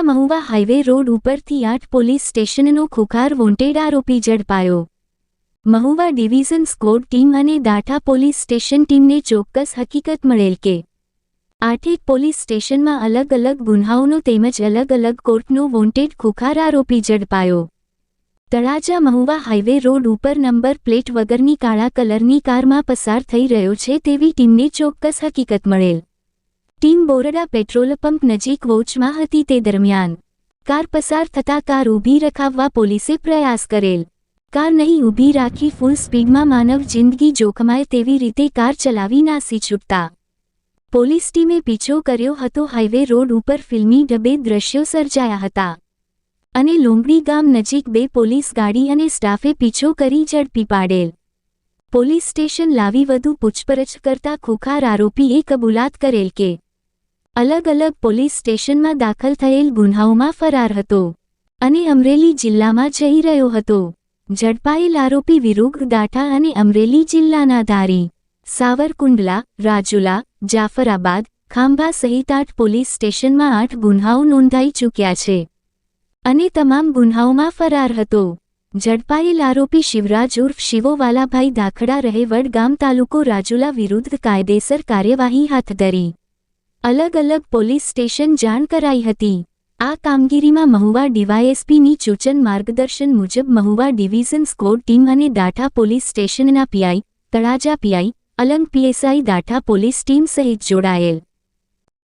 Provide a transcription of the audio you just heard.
Talaja Mahuva highway road ઉપરથી આઠ police સ્ટેશનનો ખુખાર વોન્ટેડ આરોપી ઝડપાયો. મહુવા ડિવિઝન સ્કોડ ટીમ અને દાઠા પોલીસ સ્ટેશન ટીમને ચોક્કસ હકીકત મળેલ કે આઠેક પોલીસ સ્ટેશનમાં અલગ અલગ ગુન્હાઓનો તેમજ અલગ અલગ કોર્ટનો વોન્ટેડ ખુખાર આરોપી ઝડપાયો. તળાજા મહુવા હાઇવે રોડ ઉપર નંબર પ્લેટ વગરની કાળા કલરની કારમાં પસાર થઈ રહ્યો છે તેવી ટીમને ચોક્કસ હકીકત મળેલ. ટીમ બોરડા પેટ્રોલ પંપ નજીક વોચમાં હતી તે દરમિયાન કાર પસાર થતા કાર ઊભી રખાવવા પોલીસે પ્રયાસ કરેલ. કાર નહીં ઊભી રાખી ફૂલ સ્પીડમાં માનવ જિંદગી જોખમાય તેવી રીતે કાર ચલાવી નાસી છૂટતા. પોલીસ ટીમે પીછો કર્યો હતો, હાઈવે રોડ ઉપર ફિલ્મી ડબે દ્રશ્યો સર્જાયા હતા. અને લોંગડી ગામ નજીક બે પોલીસ ગાડી અને સ્ટાફે પીછો કરી ઝડપી પાડેલ. પોલીસ સ્ટેશન લાવી વધુ પૂછપરછ કરતા ખુખાર આરોપીએ કબૂલાત કરેલ કે અલગ અલગ પોલીસ સ્ટેશનમાં દાખલ થયેલ ગુન્હાઓમાં ફરાર હતો અને અમરેલી જિલ્લામાં જઈ રહ્યો હતો. ઝડપાયેલ આરોપી વિરુદ્ધ દાઠા અને અમરેલી જિલ્લાના ધારી સાવરકુંડલા, રાજુલા, જાફરાબાદ, ખાંભા સહિત આઠ પોલીસ સ્ટેશનમાં આઠ ગુન્હાઓ નોંધાઈ ચૂક્યા છે અને તમામ ગુન્હાઓમાં ફરાર હતો. ઝડપાયેલ આરોપી શિવરાજ ઉર્ફ શિવોવાલાભાઈ દાખડા રહેવડ ગામ તાલુકો રાજુલા વિરુદ્ધ કાયદેસર કાર્યવાહી હાથ ધરી અલગ અલગ પોલીસ સ્ટેશન જાણ કરાઈ હતી. આ કામગીરીમાં મહુવા ડીવાયએસપીની સૂચન માર્ગદર્શન મુજબ મહુવા ડિવિઝન સ્કોડ ટીમ અને દાઠા પોલીસ સ્ટેશનના PI, Talaja PI, Alang PSI Datha police team સહિત જોડાયેલ.